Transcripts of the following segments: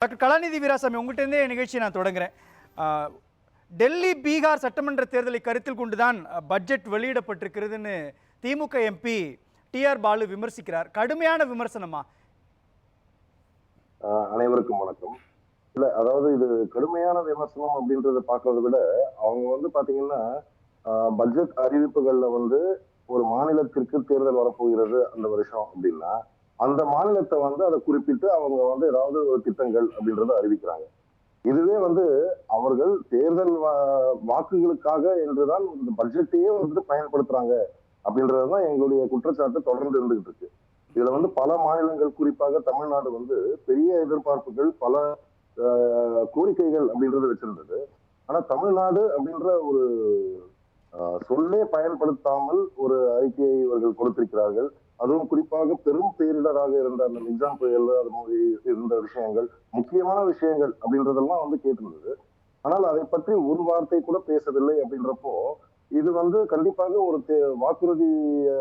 Doctor கலாநிதி வீராசாமி உங்கள்கிட்டருந்தே நிகழ்ச்சியை நான் தொடங்குறேன். ஆஹ், டெல்லி பீகார் சட்டமன்ற தேர்தலை கருத்தில் கொண்டுதான் பட்ஜெட் வெளியிடப்பட்டிருக்கிறதுன்னு திமுக எம்பி டிஆர் பாலு விமர்சிக்கிறார். கடுமையான விமர்சனமா? ஆஹ் அனைவருக்கும் வணக்கம். இல்ல அதாவது இது கடுமையான விமர்சனம் அப்படின்றத பார்க்கறத விட அவங்க வந்து பாத்தீங்கன்னா ஆஹ் பட்ஜெட் அறிவிப்புகள்ல வந்து ஒரு மாநிலத்திற்கு தேர்தல் வரப்போகிறது அந்த வருஷம் அப்படின்னா அந்த மாநிலத்தை வந்து அதை குறிப்பிட்டு அவங்க வந்து ஏதாவது ஒரு திட்டங்கள் அப்படின்றத அறிவிக்கிறாங்க. இதுவே வந்து அவர்கள் தேர்தல் வா- வாக்குகளுக்காக என்றுதான் இந்த பட்ஜெட்டையே வந்து பயன்படுத்துறாங்க அப்படின்றதுதான் எங்களுடைய குற்றச்சாட்டு தொடர்ந்து இருந்துகிட்டு இருக்கு. இதுல வந்து பல மாநிலங்கள் குறிப்பாக தமிழ்நாடு வந்து பெரிய எதிர்பார்ப்புகள் பல கோரிக்கைகள் அப்படின்றது வச்சிருந்தது. ஆனா தமிழ்நாடு அப்படின்ற ஒரு சொல்லே பயன்படுத்தாமல் ஒரு அறிக்கையை இவர்கள் கொடுத்திருக்கிறார்கள். அதுவும் குறிப்பாக பெரும் பேரிடராக இருந்த அந்த நிஜாம் புயல் அது மாதிரி இருந்த விஷயங்கள் முக்கியமான விஷயங்கள் அப்படின்றதெல்லாம் வந்து கேட்டிருந்தது. ஆனால் அதை பற்றி ஒரு வார்த்தை கூட பேசவில்லை அப்படின்றப்போ இது வந்து கண்டிப்பாக ஒரு தே- வாக்குறுதி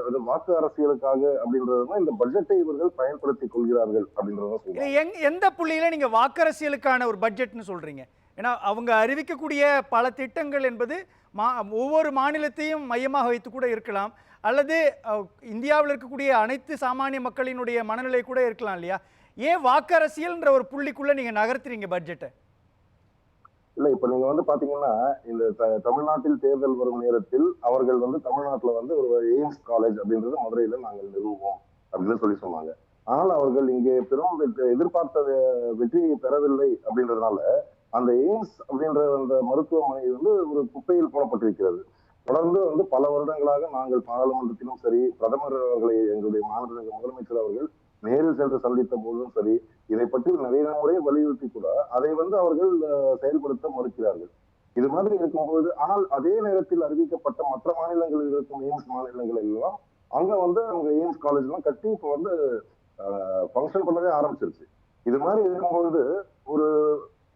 அது வாக்கு அரசியலுக்காக அப்படின்றதுதான் இந்த பட்ஜெட்டை இவர்கள் பயன்படுத்திக் கொள்கிறார்கள் அப்படின்றத எங் எந்த புள்ளியில நீங்க வாக்கரசியலுக்கான ஒரு பட்ஜெட்னு சொல்றீங்க? ஏன்னா அவங்க அறிவிக்கக்கூடிய பல திட்டங்கள் என்பது மா ஒவ்வொரு மாநிலத்தையும் மையமாக வைத்து கூட இருக்கலாம். அல்லது இந்தியாவில் இருக்கக்கூடிய அனைத்து சாமானிய மக்களினுடைய மனநிலை கூட இருக்கலாம் இல்லையா? ஏன் வாக்கரசியல்ன்ற ஒரு புள்ளிக்குள்ள நீங்க நகர்த்துறீங்க பட்ஜெட்டை இல்ல இப்ப நீங்க வந்து பாத்தீங்கன்னா இந்த த- தமிழ்நாட்டில் தேர்தல் வரும் நேரத்தில் அவர்கள் வந்து தமிழ்நாட்டுல வந்து ஒரு எய்ம்ஸ் காலேஜ் அப்படின்றது மதுரையில நாங்கள் நிறுவுவோம் அப்படின்னு சொல்லி சொன்னாங்க. ஆனால் அவர்கள் இங்கே பெரும் எதிர்பார்த்த வெற்றியை பெறவில்லை அப்படின்றதுனால அந்த எய்ம்ஸ் அப்படின்ற அந்த மருத்துவமனை வந்து ஒரு குப்பையில் போடப்பட்டிருக்கிறது. தொடர்ந்து வந்து பல வருடங்களாக நாங்கள் பாராளுமன்றத்திலும் சரி பிரதமர் அவர்களை எங்களுடைய மாநில முதலமைச்சர் அவர்கள் நேரில் சென்று சந்தித்த போதும் சரி இதை பற்றி நிறைய முறை வலியுறுத்தி கூட அதை வந்து அவர்கள் செயல்படுத்த மறுக்கிறார்கள். இது மாதிரி இருக்கும்போது ஆனால் அதே நேரத்தில் அறிவிக்கப்பட்ட மற்ற மாநிலங்களில் இருக்கும் எய்ம்ஸ் மாநிலங்கள் எல்லாம் அங்க வந்து அவங்க எய்ம்ஸ் காலேஜ் எல்லாம் கட்டி இப்போ வந்து ஃபங்க்ஷன் பண்ணவே ஆரம்பிச்சிருச்சு. இது மாதிரி இருக்கும்பொழுது ஒரு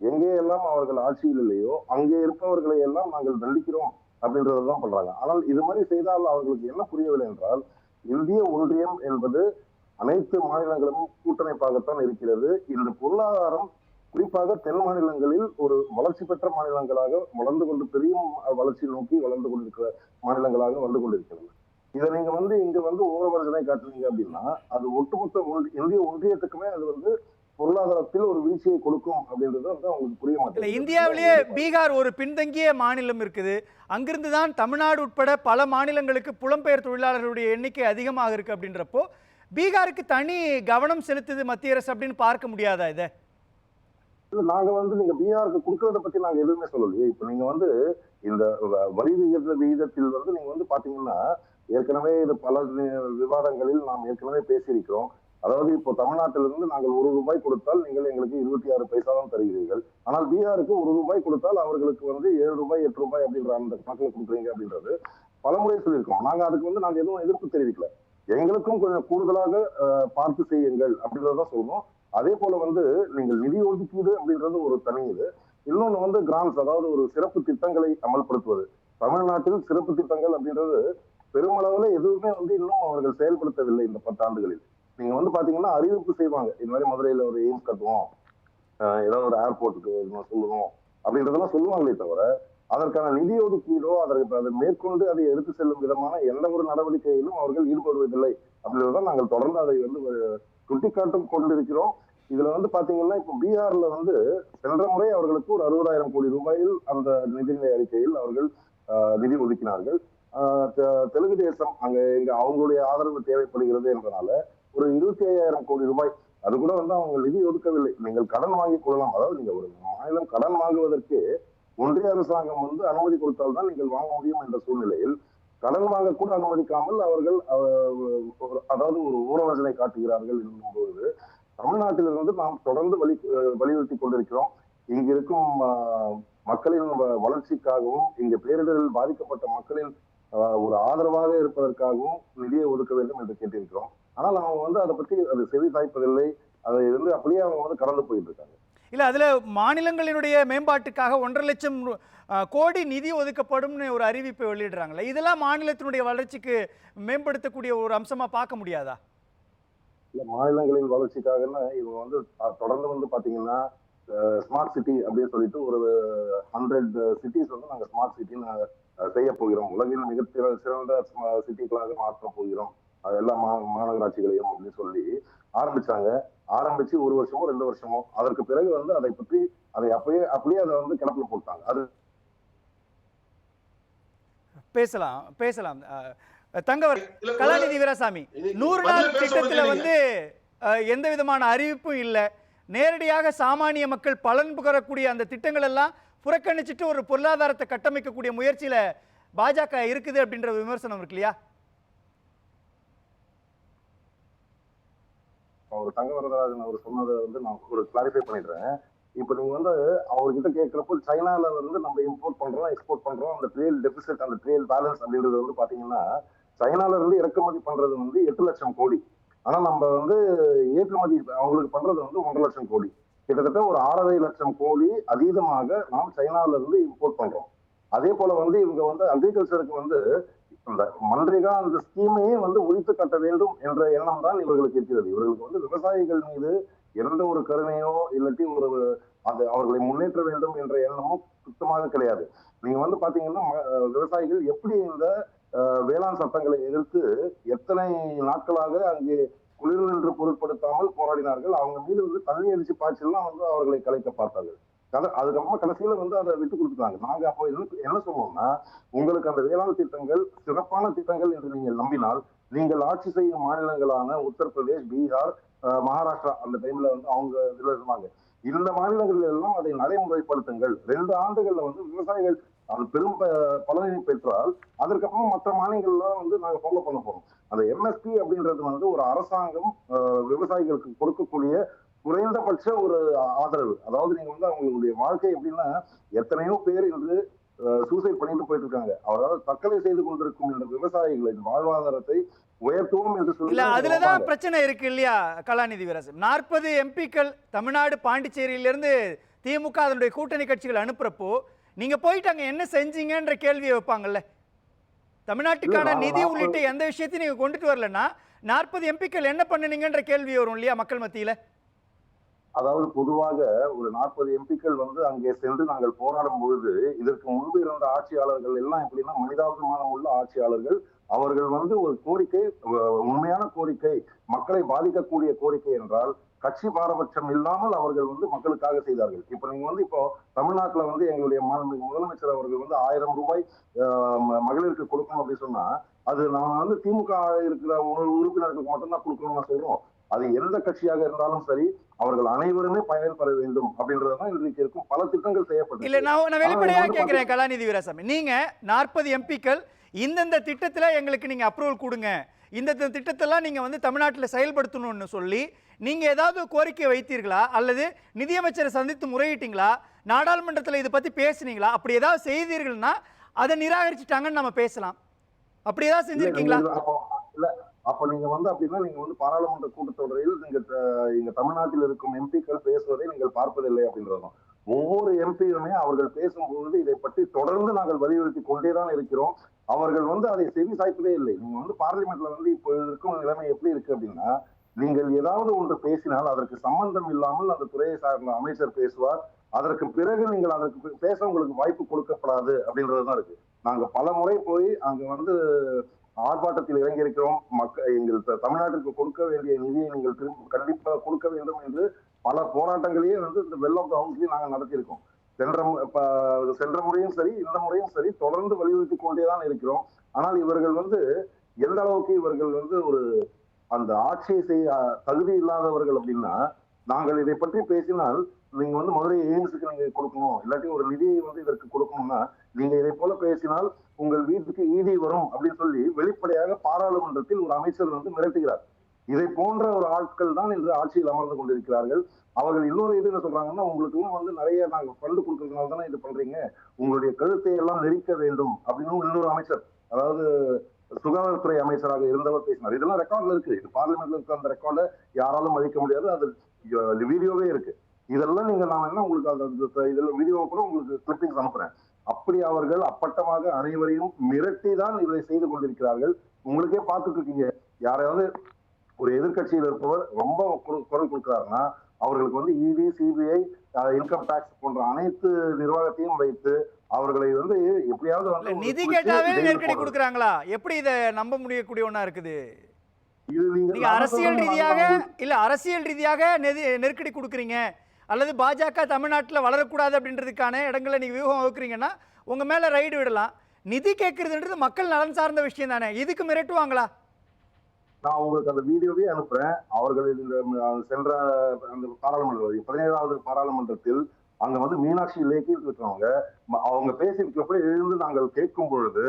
எங்கே எல்லாம் அவர்கள் ஆட்சியில் இல்லையோ அங்கே இருப்பவர்களை எல்லாம் நாங்கள் தண்டிக்கிறோம் அப்படின்றதுதான் பண்றாங்க. ஆனால் இது மாதிரி செய்தால் அவர்களுக்கு என்ன புரியவில்லை என்றால் இந்திய ஒன்றியம் என்பது அனைத்து மாநிலங்களும் கூட்டமைப்பாகத்தான் இருக்கிறது. இந்த பொருளாதாரம் குறிப்பாக தென் மாநிலங்களில் ஒரு வளர்ச்சி பெற்ற மாநிலங்களாக வளர்ந்து கொண்டு பெரிய வளர்ச்சி நோக்கி வளர்ந்து கொண்டிருக்கிற மாநிலங்களாக வந்து கொண்டிருக்கிறது. இதை நீங்க வந்து இங்க வந்து ஓரவர்ஜனை காட்டுறீங்க அப்படின்னா அது ஒட்டுமொத்த இந்திய ஒன்றியத்துக்குமே அது வந்து பொருளாதாரத்தில் ஒரு வீழ்ச்சியை கொடுக்கும் அப்படின்றது வந்து அவங்களுக்கு புரிய மாட்டேங்குது. இந்தியாவிலேயே பீகார் ஒரு பின்தங்கிய மாநிலம் இருக்குது. அங்கிருந்து தான் தமிழ்நாடு உட்பட பல மாநிலங்களுக்கு புலம்பெயர் தொழிலாளர்களுடைய எண்ணிக்கை அதிகமாக இருக்கு அப்படின்றப்போ பீகாருக்கு தனி கவனம் செலுத்துது மத்திய அரசு அப்படின்னு பார்க்க முடியாதா இதை? நாங்க வந்து நீங்க பீகாருக்கு கொடுக்கறத பத்தி நாங்க எதுவுமே சொல்லலையே. இப்ப நீங்க வந்து இந்த வரி விகித விகிதத்தில் வந்து நீங்க வந்து பாத்தீங்கன்னா ஏற்கனவே இது பல விவாதங்களில் நாம் ஏற்கனவே பேசியிருக்கிறோம். அதாவது இப்போ தமிழ்நாட்டிலிருந்து நாங்கள் ஒரு ரூபாய் கொடுத்தால் நீங்கள் எங்களுக்கு இருபத்தி ஆறு பைசா தான் தருகிறீர்கள். ஆனால் பீகாருக்கு ஒரு ரூபாய் கொடுத்தால் அவர்களுக்கு வந்து ஏழு ரூபாய் எட்டு ரூபாய் அப்படின்ற அந்த கணக்கில் கொடுக்குறீங்க அப்படின்றது பலமுறை சொல்லியிருக்கோம். நாங்க அதுக்கு வந்து நாங்க எதுவும் எதிர்ப்பு தெரிவிக்கல. எங்களுக்கும் கொஞ்சம் கூடுதலாக அஹ், பார்த்து செய்யுங்கள் அப்படின்றதான் சொல்லணும் அதே போல வந்து நீங்கள் நிதி ஒதுக்கீடு அப்படின்றது ஒரு தனி இது. இன்னொன்னு வந்து கிராம்ஸ் அதாவது ஒரு சிறப்பு திட்டங்களை அமல்படுத்துவது. தமிழ்நாட்டில் சிறப்பு திட்டங்கள் அப்படின்றது பெருமளவில் எதுவுமே வந்து இன்னும் அவர்கள் செயல்படுத்தவில்லை இந்த பத்தாண்டுகளில். நீங்க வந்து பாத்தீங்கன்னா அறிவிப்பு செய்வாங்க. இந்த மாதிரி மதுரையில ஒரு எய்ம்ஸ் கட்டுவோம். ஆஹ் ஏதாவது ஒரு ஏர்போர்ட்டுக்கு சொல்லுவோம். அப்படின்றதெல்லாம் சொல்லுவாங்களே தவிர அதற்கான நிதி ஒதுக்கீடோ அதற்கு அதை மேற்கொண்டு அதை எடுத்து செல்லும் விதமான எந்த ஒரு நடவடிக்கையிலும் அவர்கள் ஈடுபடுவதில்லை. அப்படின்றதான் நாங்கள் தொடர்ந்து அதை வந்து சுட்டிக்காட்டும் கொண்டிருக்கிறோம். இதுல வந்து பாத்தீங்கன்னா இப்போ பீகார்ல வந்து சென்ற முறை அவர்களுக்கு ஒரு அறுபதாயிரம் கோடி ரூபாயில் அந்த நிதிநிலை அறிக்கையில் அவர்கள் ஆஹ், நிதி ஒதுக்கினார்கள். ஆஹ், தெ- தெலுங்கு தேசம் அங்க இங்க அவங்களுடைய ஆதரவு தேவைப்படுகிறது என்பதனால ஒரு இருபத்தி ஐயாயிரம் கோடி ரூபாய் அது கூட வந்து அவங்க நிதி ஒதுக்கவில்லை. நீங்கள் கடன் வாங்கிக் கொள்ளலாம். அதாவது நீங்க ஒரு மாநிலம் கடன் வாங்குவதற்கு ஒன்றிய அரசாங்கம் வந்து அனுமதி கொடுத்தால்தான் நீங்கள் வாங்க முடியும் என்ற சூழ்நிலையில் கடன் வாங்க கூட அனுமதிக்காமல் அவர்கள் அதாவது ஒரு ஊரவர்களை காட்டுகிறார்கள் என்பது தமிழ்நாட்டிலிருந்து நாம் தொடர்ந்து வலி வலியுறுத்தி கொண்டிருக்கிறோம். இங்க இருக்கும் மக்களின் வ- வளர்ச்சிக்காகவும் இங்க பேரிடரில் பாதிக்கப்பட்ட மக்களின் ஒரு ஆதரவாக இருப்பதற்காகவும் நிதியை ஒதுக்க வேண்டும் என்று கேட்டிருக்கிறோம். ஆனால் அவங்க வந்து அதை பற்றி அது செவி சாய்ப்பதில்லை. அதை வந்து அப்படியே அவங்க வந்து கடந்து போயிட்டு இருக்காங்க இல்ல அதுல மாநிலங்களினுடைய மேம்பாட்டுக்காக ஒன்றரை லட்சம் கோடி நிதி ஒதுக்கப்படும்னு ஒரு அறிவிப்பை வெளியிடுறாங்களே இதெல்லாம் மாநிலத்தினுடைய வளர்ச்சிக்கு மேம்படுத்தக்கூடிய ஒரு அம்சமா பார்க்க முடியாதா? இல்ல மாநிலங்களின் வளர்ச்சிக்காகன்னா இவங்க வந்து தொடர்ந்து வந்து பாத்தீங்கன்னா ஸ்மார்ட் சிட்டி அப்படின்னு சொல்லிட்டு ஒரு ஹண்ட்ரட் சிட்டிஸ் வந்து நாங்க ஸ்மார்ட் சிட்டின்னு செய்ய போகிறோம். உலகின் மிக சிற- சிறந்த சிட்டிகளாக மாற்ற போகிறோம். அது எல்லா மா மாநகராட்சிகளையும் அப்படின்னு சொல்லி ஆரம்பிச்சாங்க. ஆரம்பிச்சு ஒரு வருஷமோ ரெண்டு வருஷமோ அதற்கு பிறகு வந்து அதை பற்றி அதை அப்பயே அப்படியே அதை வந்து கிடப்பில் போட்டாங்க. அது பேசலாம் பேசலாம். தங்கவர் கலாநிதி வீராசாமி நூறு நாள் திட்டத்துல. வந்து அஹ், எந்த விதமான அறிவிப்பும் இல்லை. நேரடியாக சாமானிய மக்கள் பலன் பெறக்கூடிய அந்த திட்டங்கள் எல்லாம் புறக்கணிச்சிட்டு ஒரு பொருளாதாரத்தை கட்டமைக்கக்கூடிய முயற்சியில பாஜக இருக்குது அப்படின்ற விமர்சனம் இருக்கு இல்லையா? அவர் தங்கவரதராஜன் அவர் சொன்னதை வந்து நான் ஒரு கிளாரிஃபை பண்ணிடுறேன். இப்போ நீங்க வந்து அவர்கிட்ட கேட்குறப்போ சைனால வந்து நம்ம இம்போர்ட் பண்றோம் எக்ஸ்போர்ட் பண்றோம் அந்த ட்ரேல் டெபிசிட் அந்த ட்ரேல் பேலன்ஸ் அப்படின்றது வந்து பாத்தீங்கன்னா சைனால இருந்து இறக்குமதி பண்றது வந்து எட்டு லட்சம் கோடி. ஆனா நம்ம வந்து ஏற்றுமதி அவங்களுக்கு பண்றது வந்து ஒன்றரை லட்சம் கோடி. கிட்டத்தட்ட ஒரு ஆறரை லட்சம் கோடி அதீதமாக நாம் சைனால இருந்து இம்போர்ட் பண்றோம். அதே போல வந்து இவங்க வந்து அக்ரிகல்ச்சருக்கு வந்து இந்த மன்ரேகா அந்த ஸ்கீமையே வந்து ஒழித்து கட்ட வேண்டும் என்ற எண்ணம் தான் இவர்களுக்கு இருக்கிறது. இவர்களுக்கு வந்து விவசாயிகள் மீது எந்த ஒரு கருணையோ இல்லாட்டி ஒரு அது அவர்களை முன்னேற்ற வேண்டும் என்ற எண்ணமும் சுத்தமாக கிடையாது. நீங்க வந்து பாத்தீங்கன்னா ம- விவசாயிகள் எப்படி இந்த வேளாண் சட்டங்களை எதிர்த்து எத்தனை நாட்களாக அங்கே குளிர் என்று பொருட்படுத்தாமல் போராடினார்கள் அவங்க மீது வந்து தண்ணி அரிசி பாய்ச்சல்லாம் வந்து அவர்களை கலைக்க பார்த்தார்கள். கத- அதுக்கப்புறமா கடைசியில வந்து அதை விட்டு கொடுத்துட்டாங்க. நாங்க அப்போ என்ன என்ன சொல்லுவோம்னா உங்களுக்கு அந்த வேளாண் திட்டங்கள் சிறப்பான திட்டங்கள் என்று நீங்கள் நம்பினால் நீங்கள் ஆட்சி செய்யும் மாநிலங்களான உத்தரப்பிரதேஷ் பீகார் அஹ், மகாராஷ்டிரா அந்த டைம்ல வந்து அவங்க இதுல இருந்தாங்க. இந்த மாநிலங்கள் எல்லாம் அதை நடைமுறைப்படுத்துங்கள். ரெண்டு ஆண்டுகள்ல வந்து விவசாயிகள் அது பெரும் பலனை பெற்றால் அதற்கப்புறம் மற்ற மாநிலங்கள்ல வந்து நாங்க ஃபாலோ பண்ண போறோம். அந்த எம்எஸ்பி அப்படின்றது வந்து ஒரு அரசாங்கம் அஹ், விவசாயிகளுக்கு கொடுக்கக்கூடிய குறைந்தபட்ச ஒரு ஆதரவு. அதாவது நீங்க வந்து அவங்களுடைய வாழ்க்கை எப்படின்னா எத்தனையோ பேர் இன்று சூசைட் பண்ணிட்டு போயிட்டு இருக்காங்க அவரால் தற்கொலை செய்து கொண்டிருக்கும் விவசாயிகளின் வாழ்வாதாரத்தை உயர்த்துவோம் என்று சொல்லி இல்ல தான் அதுல வந்தாங்க. தான் பிரச்சனை இருக்கு இல்லையா கலாநிதி வீராசன் நாற்பது எம்பிக்கள் தமிழ்நாடு பாண்டிச்சேரியிலிருந்து திமுக அதனுடைய கூட்டணி கட்சிகள் அனுப்புறப்போ நீங்க போயிட்டு அங்க என்ன செஞ்சீங்கன்ற கேள்வியை வைப்பாங்கல்ல? தமிழ்நாட்டுக்கான நிதி உள்ளிட்ட எந்த விஷயத்தையும் நீங்க கொண்டுட்டு வரலன்னா நாற்பது எம்பிக்கள் என்ன பண்ணுனீங்கன்ற கேள்வி வரும் இல்லையா மக்கள் மத்தியில? அதாவது பொதுவாக ஒரு நாற்பது எம்பிக்கள் வந்து அங்கே சென்று நாங்கள் போராடும் பொழுது இதற்கு முன்பு இருந்த ஆட்சியாளர்கள் எல்லாம் எப்படின்னா மனிதாபிமானம் உள்ள ஆட்சியாளர்கள். அவர்கள் வந்து ஒரு கோரிக்கை உண்மையான கோரிக்கை மக்களை பாதிக்கக்கூடிய கோரிக்கை என்றால் கட்சி பாரபட்சம் இல்லாமல் அவர்கள் வந்து மக்களுக்காக செய்தார்கள். இப்ப நீங்க வந்து இப்போ தமிழ்நாட்டுல வந்து எங்களுடைய முதலமைச்சர் அவர்கள் வந்து ஆயிரம் ரூபாய் ம- மகளிருக்கு கொடுக்கணும் அப்படின்னு சொன்னா அது நான் வந்து திமுக இருக்கிற உறுப்பினர்களுக்கு மட்டும்தான் கொடுக்கணும்னு சொல்றோம். அது எந்த கட்சியாக இருந்தாலும் சரி அவர்கள் அனைவருமே பயன்பெற வேண்டும் அப்படின்றதுதான் இன்றைக்கு இருக்கும். பல திட்டங்கள் இல்ல செய்யப்பட்டு நான் நான் வெளிப்படையா ஆனா, வந்து கேட்கிறேன் கலாநிதி வீராசாமி. நீங்க நாற்பது எம்பிக்கள் இந்தந்த திட்டத்துல எங்களுக்கு நீங்க அப்ரூவல் கொடுங்க. இந்த திட்டத்தெல்லாம் நீங்க வந்து தமிழ்நாட்டில் செயல்படுத்தணும்னு சொல்லி நீங்க ஏதாவது கோரிக்கை வைத்தீர்களா? அல்லது நிதியமைச்சரை சந்தித்து முறையிட்டீங்களா? நாடாளுமன்றத்தில் இதை பத்தி பேசுனீங்களா? அப்படி ஏதாவது செய்தீர்கள்னா அதை நிராகரிச்சுட்டாங்கன்னு நம்ம பேசலாம். அப்படி ஏதாவது இல்ல, செஞ்சிருக்கீங்களா? அப்போ அப்ப நீங்க வந்து அப்படின்னா நீங்க வந்து பாராளுமன்ற கூட்டத்தொடரில் நீங்க இங்க தமிழ்நாட்டில் இருக்கும் எம்பிக்கள் பேசுவதை நீங்கள் பார்ப்பதில்லை அப்படின்றதும் ஒவ்வொரு எம்பியுமே அவர்கள் பேசும்பொழுது இதை பற்றி தொடர்ந்து நாங்கள் வலியுறுத்தி கொண்டேதான் இருக்கிறோம். அவர்கள் வந்து அதை செவி சாய்ப்பதே இல்லை. நீங்க வந்து பார்லிமெண்ட்ல வந்து இப்போ இருக்கும் நிலைமை எப்படி இருக்கு அப்படின்னா நீங்கள் ஏதாவது ஒன்று பேசினால் அதற்கு சம்பந்தம் இல்லாமல் அந்த துறையை சார்ந்த அமைச்சர் பேசுவார். அதற்கு பிறகு நீங்கள் அதற்கு பேச உங்களுக்கு வாய்ப்பு கொடுக்கப்படாது அப்படின்றது தான் இருக்கு. நாங்க பல முறை போய் அங்க வந்து ஆர்ப்பாட்டத்தில் இறங்கி இருக்கிறோம் மக்கள் எங்கள் த- தமிழ்நாட்டிற்கு கொடுக்க வேண்டிய நிதியை நீங்கள் திரும்ப கண்டிப்பாக கொடுக்க வேண்டும் என்று பல போராட்டங்களையே வந்து இந்த வெள்ளம் கவுன்சிலையும் நாங்கள் நடத்தியிருக்கோம். சென்ற மு- சென்ற முறையும் சரி இந்த முறையும் சரி தொடர்ந்து வலியுறுத்தி கொண்டேதான் இருக்கிறோம். ஆனால் இவர்கள் வந்து எந்த அளவுக்கு இவர்கள் வந்து ஒரு அந்த ஆட்சியை செய்ய தகுதி இல்லாதவர்கள் அப்படின்னா நாங்கள் இதை பற்றி பேசினால் நீங்க வந்து மதுரை எய்ம்ஸுக்கு நீங்க கொடுக்கணும் இல்லாட்டி ஒரு நிதியை வந்து இதற்கு கொடுக்கணும்னா நீங்க இதை போல பேசினால் உங்கள் வீட்டுக்கு ஈடி வரும் அப்படின்னு சொல்லி வெளிப்படையாக பாராளுமன்றத்தில் ஒரு அமைச்சர் வந்து மிரட்டுகிறார். இதை போன்ற ஒரு ஆட்கள் தான் இன்று ஆட்சியில் அமர்ந்து கொண்டிருக்கிறார்கள். அவர்கள் இன்னொரு இது என்ன சொல்றாங்கன்னா உங்களுக்கும் வந்து நிறைய நாங்க ஃபண்டு கொடுக்கறதுனால தானே இது பண்றீங்க. உங்களுடைய கழுத்தை எல்லாம் நெரிக்க வேண்டும் அப்படின்னு இன்னொரு அமைச்சர் அதாவது சுகாதாரத்துறை அமைச்சராக இருந்தவர் பேசினார். இதெல்லாம் ரெக்கார்ட்ல இருக்கு. இது பார்லிமெண்ட்ல இருக்க அந்த ரெக்கார்ட யாராலும் அழிக்க முடியாது. அது வீடியோவே இருக்கு. இதெல்லாம் நீங்க நான் என்ன உங்களுக்கு அந்த இதெல்லாம் வீடியோ கூட உங்களுக்கு கிளிப்பிங்ஸ் அனுப்புறேன். அப்படி அவர்கள் அப்பட்டமாக அனைவரையும் மிரட்டி தான் இதை செய்து கொண்டிருக்கிறார்கள். உங்களுக்கே பார்த்துட்டு இருக்கீங்க. யாரையாவது ஒரு எதிர்க்கட்சியில் இருப்பவர் ரொம்ப குரல் கொடுக்கிறாருன்னா அவர்களுக்கு வந்து இடி சிபிஐ இன்கம் டாக்ஸ் போன்ற அனைத்து நிர்வாகத்தையும் வைத்து அவர்களை வந்து எப்படியாவது வந்து நிதி கேட்டாவே நெருக்கடி. கொடுக்குறாங்களா? எப்படி இதை நம்ப முடியக்கூடிய ஒண்ணா இருக்குது நீங்க அரசியல் ரீதியாக இல்ல அரசியல் ரீதியாக நெதி- நெருக்கடி கொடுக்குறீங்க. அல்லது பாஜக தமிழ்நாட்டுல வளரக்கூடாது அப்படின்றதுக்கான இடங்களை நீங்க வியூகம் வகுக்கிறீங்கன்னா உங்க மேல ரைடு விடலாம். நிதி கேட்கறதுன்றது மக்கள் நலன் சார்ந்த விஷயம் தானே. இதுக்கு மிரட்டுவாங்களா? நான் உங்களுக்கு அந்த வீடியோவே அனுப்புறேன். அவர்கள் இந்த சென்ற அந்த பாராளுமன்ற பதினேழாவது பாராளுமன்றத்தில் அங்க வந்து மீனாட்சி லேக்கில் இருக்கிறவங்க அவங்க பேசியிருக்கிறப்ப எழுந்து நாங்கள் கேட்கும் பொழுது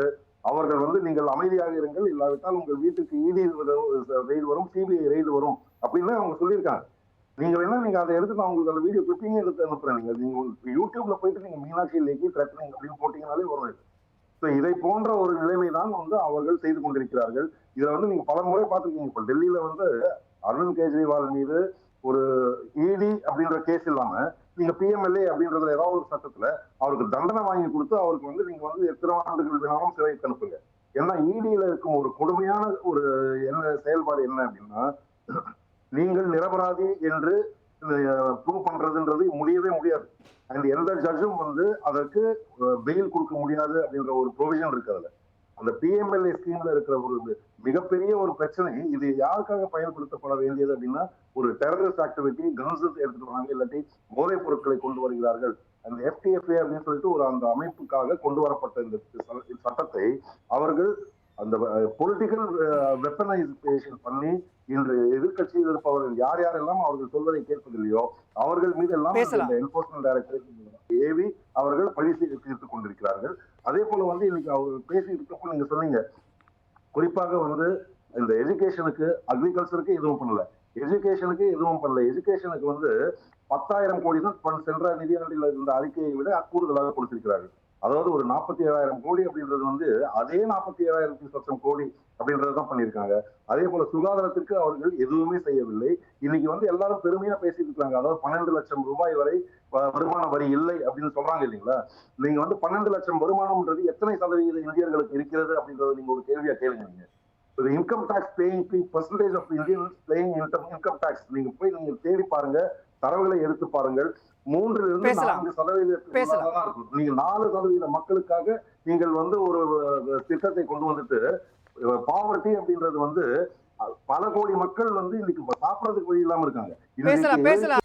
அவர்கள் வந்து நீங்கள் அமைதியாக இருங்கள் இல்லாவிட்டால் உங்கள் வீட்டுக்கு இடி ரெய்டு வரும் சிபிஐ ரெய்டு வரும் அப்படின்னு அவங்க சொல்லியிருக்காங்க. நீங்க என்ன நீங்க அதை எடுத்து நான் உங்களுக்கு அந்த வீடியோ கிளிப்பிங்கே எடுத்து அனுப்புறேன். நீங்க நீங்க யூடியூப்ல போயிட்டு நீங்க மீனாட்சி லேக்கி த்ரெட்டனிங் அப்படின்னு போட்டீங்கனாலே வரும் இதை போன்ற ஒரு நிலைமை தான் வந்து அவர்கள் செய்து கொண்டிருக்கிறார்கள். இதுல வந்து நீங்க பல முறை பார்த்திருக்கீங்க. இப்ப டெல்லியில வந்து அரவிந்த் கெஜ்ரிவால் மீது ஒரு இடி அப்படின்ற கேஸ் இல்லாம நீங்க பிஎம்எல்ஏ அப்படின்றதுல ஏதாவது ஒரு சட்டத்துல அவருக்கு தண்டனை வாங்கி கொடுத்து அவருக்கு வந்து நீங்க வந்து எத்தனை ஆண்டுகள் வேணாலும் சிறைக்கு அனுப்புங்க. ஏன்னா இடியில இருக்கும் ஒரு கொடுமையான ஒரு என்ன செயல்பாடு என்ன அப்படின்னா நீங்கள் நிரபராதி என்று ப்ரூவ் பண்றதுன்றது முடியவே முடியாது. அண்ட் எந்த ஜட்ஜும் வந்து அதற்கு பெயில் கொடுக்க முடியாது அப்படின்ற ஒரு ப்ரொவிஷன் இருக்கு அதுல. அந்த பிஎம்எல்ஏ ஸ்கீம்ல இருக்கிற ஒரு மிகப்பெரிய ஒரு பிரச்சனை இது யாருக்காக பயன்படுத்தப்பட வேண்டியது அப்படின்னா ஒரு டெரரிஸ்ட் ஆக்டிவிட்டி கன்ஸ் எடுத்துட்டு வராங்க இல்லாட்டி போதைப் பொருட்களை கொண்டு வருகிறார்கள். அந்த எஃப்டிஎஃப்ஏ அப்படின்னு சொல்லிட்டு ஒரு அந்த அமைப்புக்காக கொண்டு வரப்பட்ட இந்த சட்டத்தை அவர்கள் அந்த பொலிட்டிக்கல் வெப்பனைசேஷன் பண்ணி இன்று எதிர்க்கட்சியில் இருப்பவர்கள் யார் யாரெல்லாம் அவர்கள் சொல்வதை கேட்பதில்லையோ அவர்கள் மீது எல்லாம் என்போர்ஸ்மெண்ட் டைரக்டரேட் ஏவி அவர்கள் பழி தீர்த்துக் கொண்டிருக்கிறார்கள். அதே போல வந்து இன்னைக்கு அவர் பேசி இருக்கப்போ நீங்க சொன்னீங்க குறிப்பாக வந்து இந்த எஜுகேஷனுக்கு அக்ரிகல்ச்சருக்கு எதுவும் பண்ணல. எஜுகேஷனுக்கு எதுவும் பண்ணல. எஜுகேஷனுக்கு வந்து பத்தாயிரம் கோடி தான் சென்ற நிதியாண்டில் இருந்த அறிக்கையை விட கூடுதலாக கொடுத்திருக்கிறார்கள். அதாவது ஒரு நாற்பத்தி ஏழாயிரம் கோடி அப்படின்றது வந்து அதே நாற்பத்தி ஏழாயிரத்தி லட்சம் கோடி அப்படின்றதுதான் பண்ணியிருக்காங்க. அதே போல சுகாதாரத்திற்கு அவர்கள் எதுவுமே செய்யவில்லை. இன்னைக்கு வந்து எல்லாரும் பெருமையா பேசிட்டு இருக்காங்க. அதாவது பன்னெண்டு லட்சம் ரூபாய் வரை வருமான வரி இல்லை அப்படின்னு சொல்றாங்க இல்லைங்களா? நீங்க வந்து பன்னெண்டு லட்சம் வருமானம்ன்றது எத்தனை சதவீத இந்தியர்களுக்கு இருக்கிறது அப்படின்றத நீங்க ஒரு கேள்வியா கேளுங்க நீங்க. Income tax paying percentage of Indian paying income tax நீங்க போய் நீங்க தேடி பாருங்க. தரவுகளை எடுத்து பாருங்கள். மூன்றுல இருந்து. நான்கு இருக்கும். நீங்க நாலு சதவீத மக்களுக்காக நீங்கள் வந்து ஒரு திட்டத்தை கொண்டு வந்துட்டு பாவர்ட்டி அப்படின்றது வந்து பல கோடி மக்கள் வந்து இன்னைக்கு சாப்பிடறதுக்கு வழி இல்லாம இருக்காங்க பேசலாம் பேசலாம்